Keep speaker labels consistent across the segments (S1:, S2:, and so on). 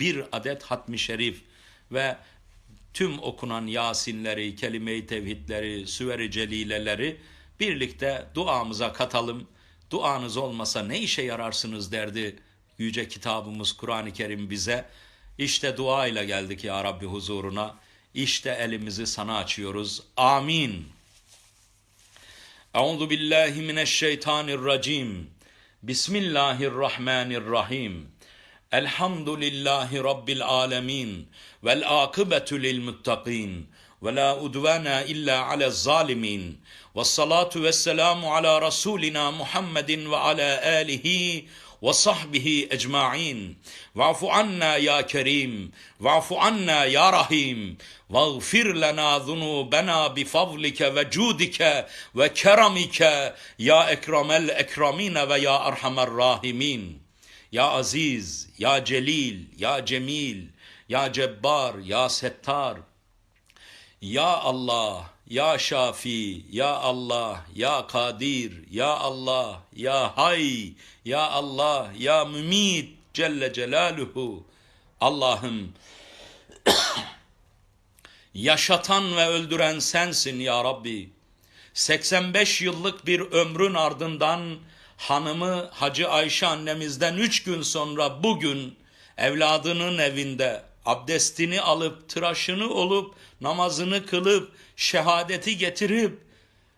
S1: bir adet hatmi şerif ve tüm okunan Yasinleri, kelime-i tevhidleri, süver-i celileleri birlikte duamıza katalım. Duanız olmasa ne işe yararsınız derdi yüce kitabımız Kur'an-ı Kerim bize. İşte dua ile geldik ya Rabbi huzuruna. İşte elimizi sana açıyoruz. Amin. Euzu billahi mineşşeytanirracim. Bismillahirrahmanirrahim. Elhamdülillahi rabbil alamin. Vel akıbetu lil muttaqin. Ve la udvana illa alel zalimin. Ve salatu ve selamu ala Rasulina Muhammedin ve ala alihi ve sahbihi ecma'in. Va'fu anna ya kerim. Va'fu anna ya rahim. Vağfir lana zunubena bifadlike ve cudike ve keramike ya ekremel ekramine ve ya erhamer rahimin. Ya aziz, ya celil, ya cemil, ya cebbar, ya settar. Ya Allah, ya Şafi, ya Allah, ya Kadir, ya Allah, ya Hay, ya Allah, ya Mümit Celle Celaluhu. Allah'ım yaşatan ve öldüren sensin ya Rabbi. 85 yıllık bir ömrün ardından hanımı Hacı Ayşe annemizden 3 gün sonra bugün evladının evinde abdestini alıp tıraşını olup namazını kılıp şehadeti getirip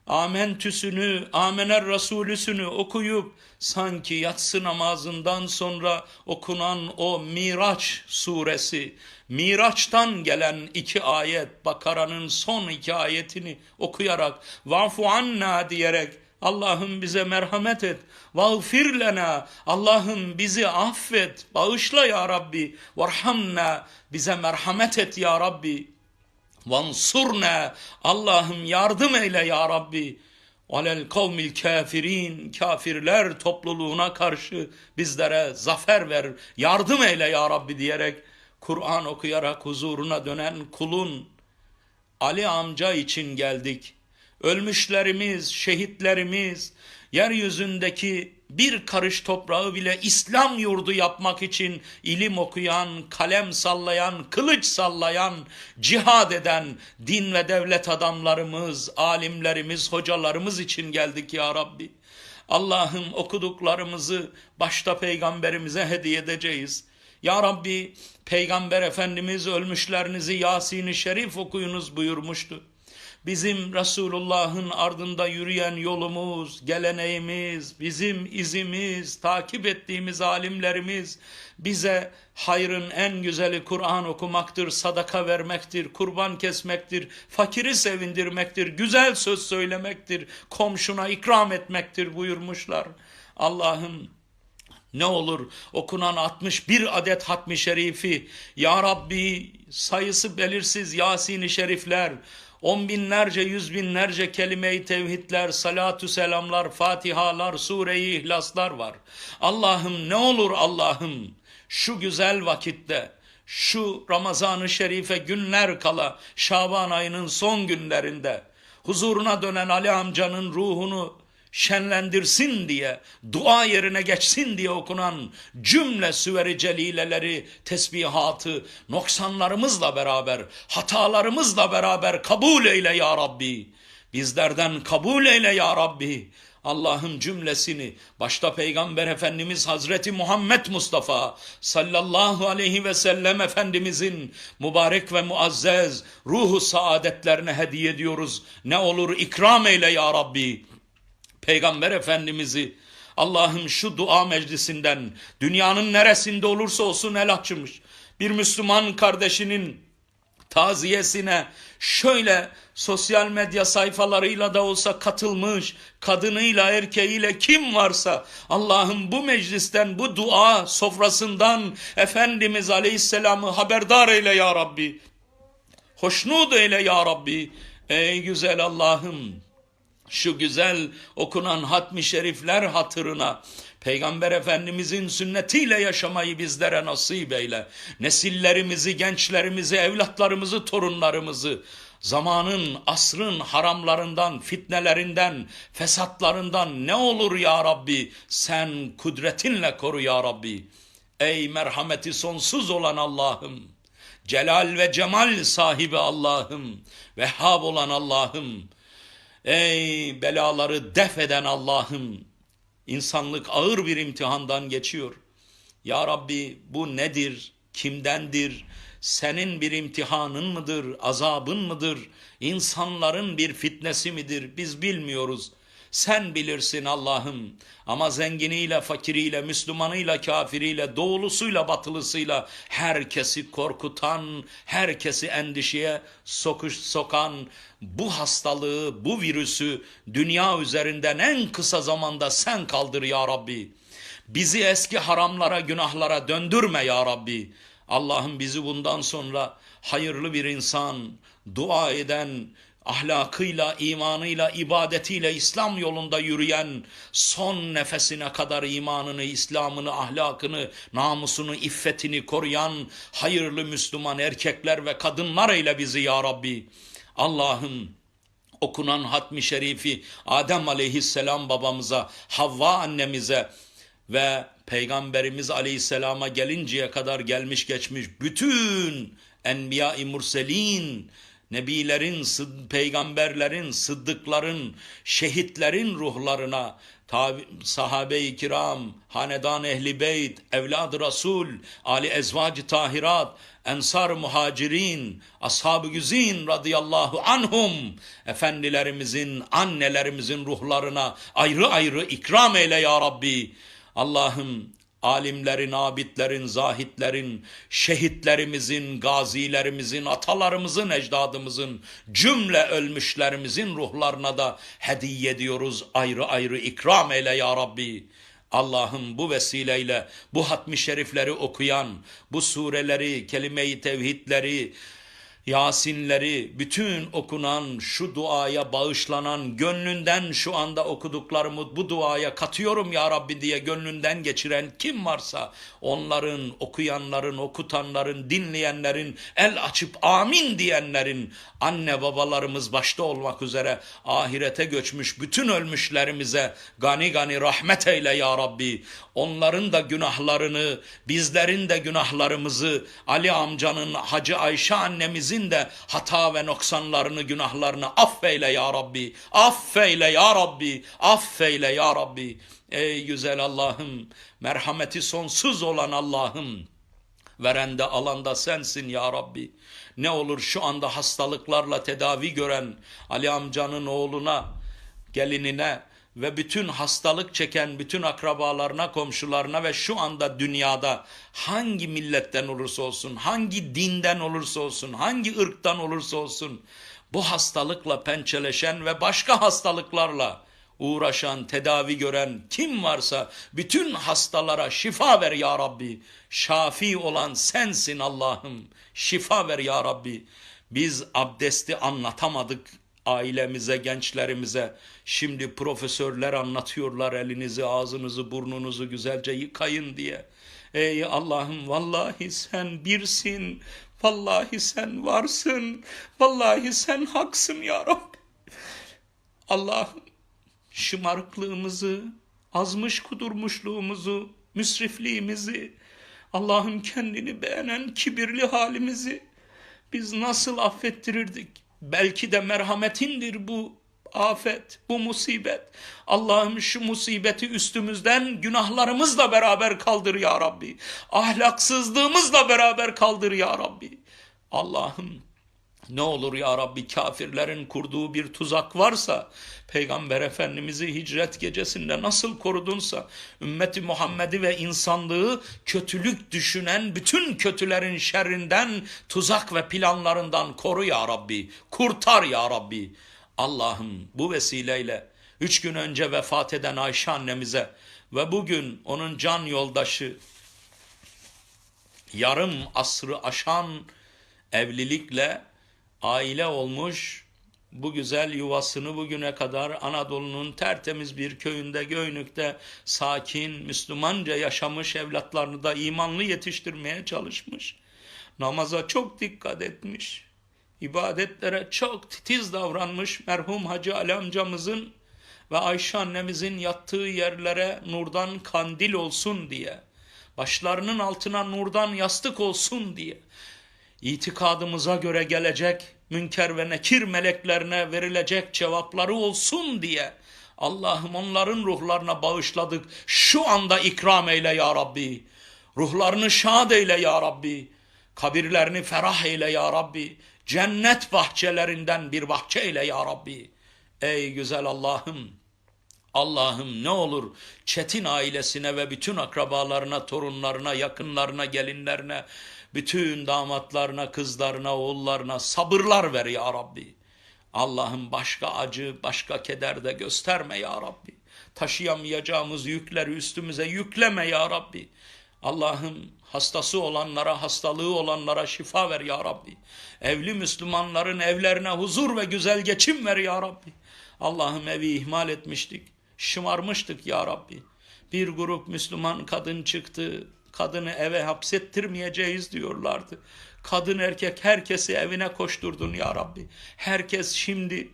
S1: Amentüsünü, Amener Resulüsünü okuyup sanki yatsı namazından sonra okunan o Miraç suresi, Miraç'tan gelen iki ayet, Bakara'nın son iki ayetini okuyarak vafu anna diyerek Allah'ım bize merhamet et. Vağfir lena. Allah'ım bizi affet. Bağışla ya Rabbi. Varhamna. Bize merhamet et ya Rabbi. Vansurna. Allah'ım yardım eyle ya Rabbi. Alel kavmil kafirin. Kafirler topluluğuna karşı bizlere zafer ver. Yardım eyle ya Rabbi diyerek Kur'an okuyarak huzuruna dönen kulun Ali amca için geldik ölmüşlerimiz, şehitlerimiz, yeryüzündeki bir karış toprağı bile İslam yurdu yapmak için ilim okuyan, kalem sallayan, kılıç sallayan, cihad eden din ve devlet adamlarımız, alimlerimiz, hocalarımız için geldik ya Rabbi. Allah'ım okuduklarımızı başta peygamberimize hediye edeceğiz. Ya Rabbi peygamber efendimiz ölmüşlerinizi Yasin-i Şerif okuyunuz buyurmuştu bizim Resulullah'ın ardında yürüyen yolumuz, geleneğimiz, bizim izimiz, takip ettiğimiz alimlerimiz bize hayrın en güzeli Kur'an okumaktır, sadaka vermektir, kurban kesmektir, fakiri sevindirmektir, güzel söz söylemektir, komşuna ikram etmektir buyurmuşlar. Allah'ım ne olur okunan 61 adet hatmi şerifi, Ya Rabbi sayısı belirsiz Yasin-i şerifler, on binlerce, yüz binlerce kelime-i tevhidler, salatü selamlar, fatihalar, sure-i ihlaslar var. Allah'ım ne olur Allah'ım şu güzel vakitte, şu Ramazan-ı Şerife günler kala, Şaban ayının son günlerinde, huzuruna dönen Ali amcanın ruhunu şenlendirsin diye, dua yerine geçsin diye okunan cümle süveri celileleri, tesbihatı, noksanlarımızla beraber, hatalarımızla beraber kabul eyle ya Rabbi. Bizlerden kabul eyle ya Rabbi. Allah'ın cümlesini başta Peygamber Efendimiz Hazreti Muhammed Mustafa sallallahu aleyhi ve sellem Efendimizin mübarek ve muazzez ruhu saadetlerine hediye ediyoruz. Ne olur ikram eyle ya Rabbi. Peygamber Efendimiz'i Allah'ım şu dua meclisinden dünyanın neresinde olursa olsun el açmış bir Müslüman kardeşinin taziyesine şöyle sosyal medya sayfalarıyla da olsa katılmış kadınıyla erkeğiyle kim varsa Allah'ım bu meclisten bu dua sofrasından Efendimiz Aleyhisselam'ı haberdar eyle ya Rabbi. Hoşnut eyle ya Rabbi. Ey güzel Allah'ım şu güzel okunan hatmi şerifler hatırına Peygamber Efendimizin sünnetiyle yaşamayı bizlere nasip eyle. Nesillerimizi, gençlerimizi, evlatlarımızı, torunlarımızı zamanın, asrın haramlarından, fitnelerinden, fesatlarından ne olur ya Rabbi sen kudretinle koru ya Rabbi. Ey merhameti sonsuz olan Allah'ım. Celal ve cemal sahibi Allah'ım. Vehhab olan Allah'ım. Ey belaları def eden Allah'ım. İnsanlık ağır bir imtihandan geçiyor. Ya Rabbi bu nedir? Kimdendir? Senin bir imtihanın mıdır? Azabın mıdır? İnsanların bir fitnesi midir? Biz bilmiyoruz. Sen bilirsin Allah'ım. Ama zenginiyle, fakiriyle, Müslümanıyla, kafiriyle, doğulusuyla, batılısıyla herkesi korkutan, herkesi endişeye sokuş, sokan bu hastalığı, bu virüsü dünya üzerinden en kısa zamanda sen kaldır ya Rabbi. Bizi eski haramlara, günahlara döndürme ya Rabbi. Allah'ım bizi bundan sonra hayırlı bir insan, dua eden, ahlakıyla, imanıyla, ibadetiyle İslam yolunda yürüyen, son nefesine kadar imanını, İslam'ını, ahlakını, namusunu, iffetini koruyan hayırlı Müslüman erkekler ve kadınlar eyle bizi ya Rabbi. Allah'ım okunan hatmi şerifi Adem aleyhisselam babamıza, Havva annemize ve Peygamberimiz aleyhisselama gelinceye kadar gelmiş geçmiş bütün enbiya-i murselin, nebilerin, peygamberlerin, sıddıkların, şehitlerin ruhlarına, sahabe-i kiram, hanedan ehli beyt, evlad-ı rasul, ali ezvac tahirat, ensar muhacirin, ashab-ı güzin radıyallahu anhum, efendilerimizin, annelerimizin ruhlarına ayrı ayrı ikram eyle ya Rabbi. Allah'ım alimlerin, abidlerin, zahitlerin, şehitlerimizin, gazilerimizin, atalarımızın, ecdadımızın, cümle ölmüşlerimizin ruhlarına da hediye ediyoruz. Ayrı ayrı ikram eyle ya Rabbi. Allah'ım bu vesileyle bu hatmi şerifleri okuyan, bu sureleri, kelime-i tevhidleri, Yasinleri, bütün okunan, şu duaya bağışlanan, gönlünden şu anda okuduklarımı bu duaya katıyorum ya Rabbi diye gönlünden geçiren kim varsa onların, okuyanların, okutanların, dinleyenlerin, el açıp amin diyenlerin, anne babalarımız başta olmak üzere ahirete göçmüş bütün ölmüşlerimize gani gani rahmet eyle ya Rabbi. Onların da günahlarını, bizlerin de günahlarımızı, Ali amcanın, Hacı Ayşe annemizin de hata ve noksanlarını, günahlarını affeyle ya Rabbi. Affeyle ya Rabbi. Affeyle ya Rabbi. Ey güzel Allah'ım, merhameti sonsuz olan Allah'ım. Verende alanda sensin ya Rabbi. Ne olur şu anda hastalıklarla tedavi gören Ali amcanın oğluna, gelinine, ve bütün hastalık çeken bütün akrabalarına, komşularına ve şu anda dünyada hangi milletten olursa olsun, hangi dinden olursa olsun, hangi ırktan olursa olsun bu hastalıkla pençeleşen ve başka hastalıklarla uğraşan, tedavi gören kim varsa bütün hastalara şifa ver ya Rabbi. Şafi olan sensin Allah'ım. Şifa ver ya Rabbi. Biz abdesti anlatamadık ailemize, gençlerimize. Şimdi profesörler anlatıyorlar elinizi, ağzınızı, burnunuzu güzelce yıkayın diye. Ey Allah'ım vallahi sen birsin. Vallahi sen varsın. Vallahi sen haksın ya Rabbi. Allah'ım şımarıklığımızı, azmış kudurmuşluğumuzu, müsrifliğimizi, Allah'ım kendini beğenen kibirli halimizi biz nasıl affettirirdik? Belki de merhametindir bu afet, bu musibet. Allah'ım şu musibeti üstümüzden günahlarımızla beraber kaldır ya Rabbi. Ahlaksızlığımızla beraber kaldır ya Rabbi. Allah'ım ne olur ya Rabbi kafirlerin kurduğu bir tuzak varsa Peygamber Efendimiz'i hicret gecesinde nasıl korudunsa ümmeti Muhammed'i ve insanlığı kötülük düşünen bütün kötülerin şerrinden tuzak ve planlarından koru ya Rabbi. Kurtar ya Rabbi. Allah'ım bu vesileyle üç gün önce vefat eden Ayşe annemize ve bugün onun can yoldaşı yarım asrı aşan evlilikle aile olmuş, bu güzel yuvasını bugüne kadar Anadolu'nun tertemiz bir köyünde, Göynük'te sakin, Müslümanca yaşamış evlatlarını da imanlı yetiştirmeye çalışmış. Namaza çok dikkat etmiş. ibadetlere çok titiz davranmış merhum Hacı Ali amcamızın ve Ayşe annemizin yattığı yerlere nurdan kandil olsun diye başlarının altına nurdan yastık olsun diye itikadımıza göre gelecek münker ve nekir meleklerine verilecek cevapları olsun diye Allah'ım onların ruhlarına bağışladık. Şu anda ikram eyle ya Rabbi. Ruhlarını şad eyle ya Rabbi. Kabirlerini ferah eyle ya Rabbi. Cennet bahçelerinden bir bahçe eyle ya Rabbi. Ey güzel Allah'ım. Allah'ım ne olur Çetin ailesine ve bütün akrabalarına, torunlarına, yakınlarına, gelinlerine, bütün damatlarına, kızlarına, oğullarına sabırlar ver ya Rabbi. Allah'ım başka acı, başka keder de gösterme ya Rabbi. Taşıyamayacağımız yükleri üstümüze yükleme ya Rabbi. Allah'ım hastası olanlara, hastalığı olanlara şifa ver ya Rabbi. Evli Müslümanların evlerine huzur ve güzel geçim ver ya Rabbi. Allah'ım evi ihmal etmiştik, şımarmıştık ya Rabbi. Bir grup Müslüman kadın çıktı, kadını eve hapsettirmeyeceğiz diyorlardı. Kadın erkek herkesi evine koşturdun ya Rabbi. Herkes şimdi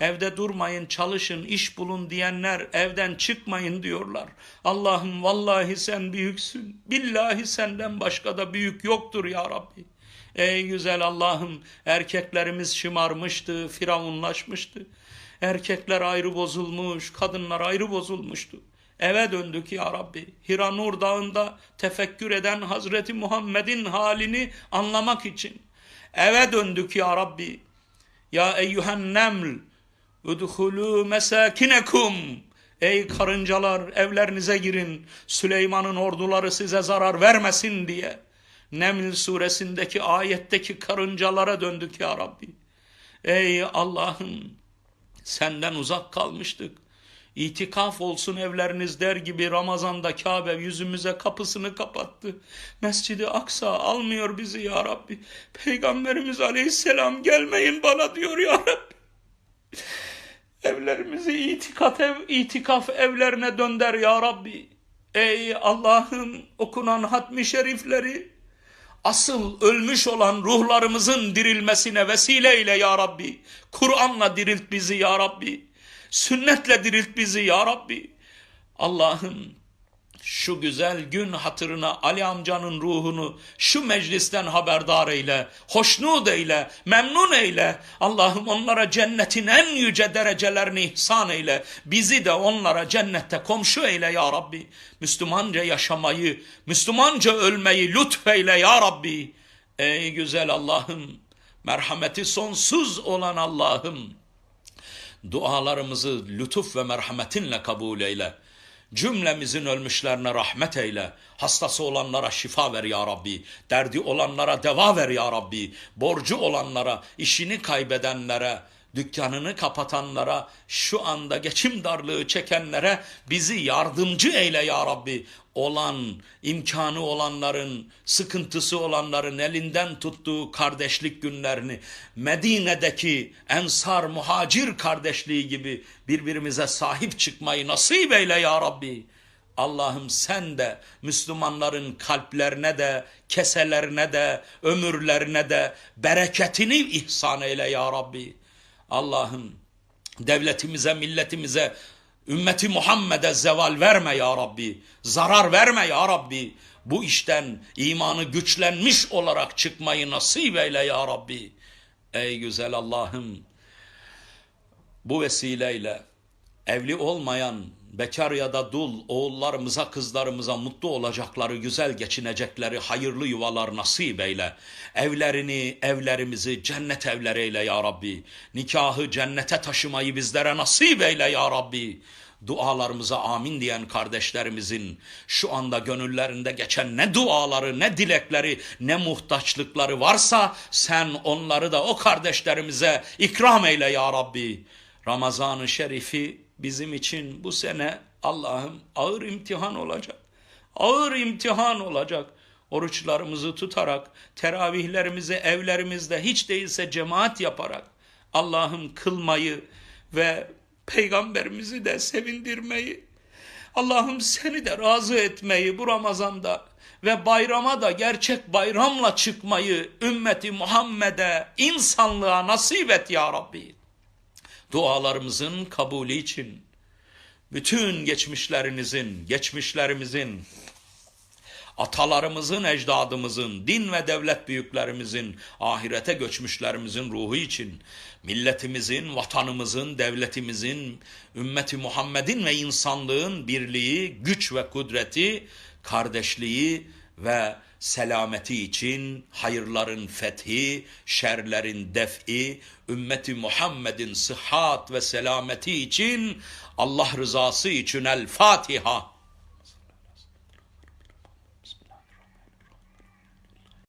S1: evde durmayın çalışın iş bulun diyenler evden çıkmayın diyorlar. Allah'ım vallahi sen büyüksün. Billahi senden başka da büyük yoktur ya Rabbi. Ey güzel Allah'ım erkeklerimiz şımarmıştı, firavunlaşmıştı. Erkekler ayrı bozulmuş, kadınlar ayrı bozulmuştu. Eve döndük ya Rabbi. Hira Nur Dağı'nda tefekkür eden Hazreti Muhammed'in halini anlamak için. Eve döndük ya Rabbi. Ya eyyühen neml, udhulû mesâkinekum. Ey karıncalar evlerinize girin. Süleyman'ın orduları size zarar vermesin diye. Neml suresindeki ayetteki karıncalara döndük ya Rabbi. Ey Allah'ım senden uzak kalmıştık. İtikaf olsun evleriniz der gibi Ramazan'da Kabe yüzümüze kapısını kapattı. Mescidi Aksa almıyor bizi ya Rabbi. Peygamberimiz aleyhisselam gelmeyin bana diyor ya Rabbi. Evlerimizi itikat ev, itikaf evlerine dönder ya Rabbi. Ey Allah'ım okunan hatmi şerifleri asıl ölmüş olan ruhlarımızın dirilmesine vesileyle ya Rabbi. Kur'an'la dirilt bizi ya Rabbi. Sünnetle dirilt bizi ya Rabbi. Allah'ım şu güzel gün hatırına Ali amcanın ruhunu şu meclisten haberdar eyle, hoşnut eyle, memnun eyle. Allah'ım onlara cennetin en yüce derecelerini ihsan eyle. Bizi de onlara cennette komşu eyle ya Rabbi. Müslümanca yaşamayı, Müslümanca ölmeyi lütfeyle ya Rabbi. Ey güzel Allah'ım, merhameti sonsuz olan Allah'ım. Dualarımızı lütuf ve merhametinle kabul eyle. Cümlemizin ölmüşlerine rahmet eyle. Hastası olanlara şifa ver ya Rabbi. Derdi olanlara deva ver ya Rabbi. Borcu olanlara, işini kaybedenlere, dükkanını kapatanlara, şu anda geçim darlığı çekenlere bizi yardımcı eyle ya Rabbi. Olan, imkanı olanların, sıkıntısı olanların elinden tuttuğu kardeşlik günlerini, Medine'deki ensar muhacir kardeşliği gibi birbirimize sahip çıkmayı nasip eyle ya Rabbi. Allah'ım sen de Müslümanların kalplerine de, keselerine de, ömürlerine de bereketini ihsan eyle ya Rabbi. Allah'ım devletimize, milletimize, ümmeti Muhammed'e zeval verme ya Rabbi. Zarar verme ya Rabbi. Bu işten imanı güçlenmiş olarak çıkmayı nasip eyle ya Rabbi. Ey güzel Allah'ım bu vesileyle evli olmayan bekar ya da dul oğullarımıza kızlarımıza mutlu olacakları güzel geçinecekleri hayırlı yuvalar nasip eyle. Evlerini evlerimizi cennet evleri eyle ya Rabbi. Nikahı cennete taşımayı bizlere nasip eyle ya Rabbi. Dualarımıza amin diyen kardeşlerimizin şu anda gönüllerinde geçen ne duaları ne dilekleri ne muhtaçlıkları varsa sen onları da o kardeşlerimize ikram eyle ya Rabbi. Ramazan-ı Şerif'i bizim için bu sene Allah'ım ağır imtihan olacak. Ağır imtihan olacak. Oruçlarımızı tutarak, teravihlerimizi evlerimizde hiç değilse cemaat yaparak Allah'ım kılmayı ve peygamberimizi de sevindirmeyi, Allah'ım seni de razı etmeyi bu Ramazan'da ve bayrama da gerçek bayramla çıkmayı ümmeti Muhammed'e, insanlığa nasip et ya Rabbi dualarımızın kabulü için bütün geçmişlerinizin, geçmişlerimizin atalarımızın, ecdadımızın, din ve devlet büyüklerimizin, ahirete göçmüşlerimizin ruhu için, milletimizin, vatanımızın, devletimizin, ümmeti Muhammed'in ve insanlığın birliği, güç ve kudreti, kardeşliği ve selameti için hayırların fethi, şerlerin def'i, ümmeti Muhammed'in sıhhat ve selameti için Allah rızası için El Fatiha.